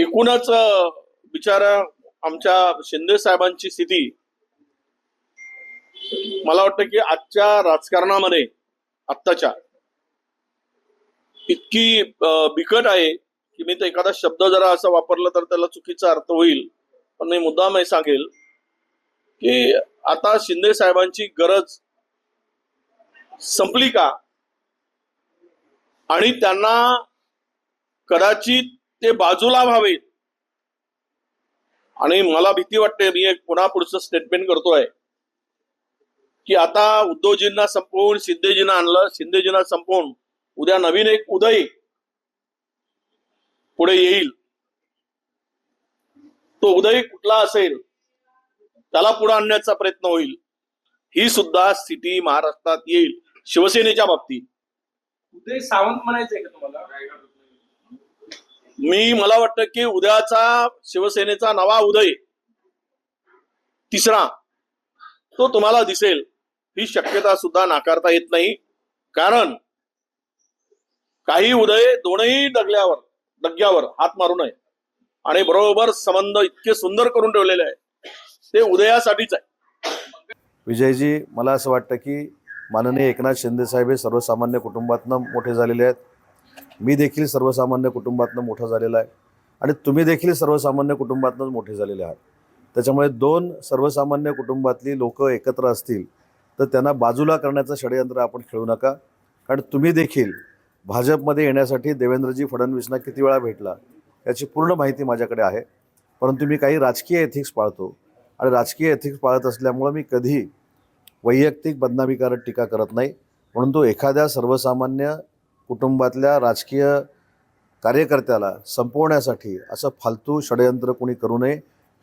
एकूणच बिचारा आमच्या शिंदे साहेबांची स्थिती मला वाटतं की आजच्या राजकारणामध्ये आत्ताच्या इतकी बिकट आहे की मी तर एखादा शब्द जरा असा वापरला तर त्याला चुकीचा अर्थ होईल. पण मी मुद्दाम हे सांगेल की आता शिंदे साहेबांची गरज संपली का? आणि त्यांना कदाचित ते बाजूला व्हावेत आणि मला भीती वाटते मी एक पुन्हा पुढचं स्टेटमेंट करतोय. की आता उद्धवजींना संपवून शिंदेजींना आणलं शिंदेजींना संपवून उद्या नवीन एक उदय पुढे येईल. तो उदय कुठला असेल? त्याला पुढे आणण्याचा प्रयत्न होईल. ही सुद्धा स्थिती महाराष्ट्रात येईल शिवसेनेच्या बाबतीत. उदय सावंत म्हणायचंय का तुम्हाला? मी मला वाटतं की उद्याचा शिवसेनेचा नवा उदय तिसरा तो तुम्हाला दिसेल. ही शक्यता सुद्धा नाकारता येत नाही. कारण काही उदय दोनही डगल्यावर डग्यावर हात मारू नये. आणि बरोबर संबंध इतके सुंदर करून ठेवलेले आहे ते उदयासाठीच आहे. विजयजी मला असं वाटतं की माननीय एकनाथ शिंदे साहेब हे सर्वसामान्य कुटुंबातनं मोठे झालेले आहेत. मी देखील सर्वसामान्य कुटुंबातनं मोठा झालेला आहे. आणि तुम्ही देखील सर्वसामान्य कुटुंबातनंच मोठे झालेले आहात. त्याच्यामुळे दोन सर्वसामान्य कुटुंबातली लोक एकत्र असतील तर त्यांना बाजूला करण्याचं षडयंत्र आपण खेळू नका. कारण तुम्ही देखील भाजपमध्ये येण्यासाठी देवेंद्रजी फडणवीसना किती वेळा भेटला याची पूर्ण माहिती माझ्याकडे आहे. परंतु मी काही राजकीय एथिक्स पाळतो. आणि राजकीय एथिक्स पाळत असल्यामुळं मी कधी वैयक्तिक बदनामीकारक टीका करत नाही. म्हणून तो एखाद्या सर्वसामान्य कुटुंबातल्या राजकीय कार्यकर्त्याला संपवण्यासाठी असं फालतू षडयंत्र कोणी करू नये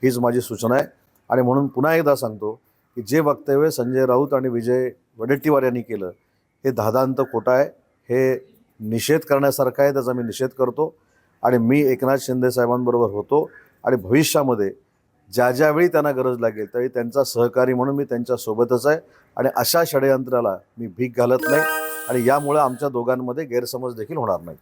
हीच माझी सूचना आहे. आणि म्हणून पुन्हा एकदा सांगतो की जे वक्तव्य संजय राऊत आणि विजय वडेट्टीवार यांनी केलं हे धादांत खोटं आहे. हे निषेध करण्यासारखं आहे त्याचा मी निषेध करतो. आणि मी एकनाथ शिंदे साहेबांबरोबर होतो. आणि भविष्यामध्ये ज्या ज्यावेळी त्यांना गरज लागेल त्यावेळी त्यांचा सहकारी म्हणून मी त्यांच्यासोबतच आहे. आणि अशा षडयंत्राला मी भीक घालत नाही. आणि यामुळे आमच्या दोघांमध्ये गैरसमज देखील होणार नाहीत.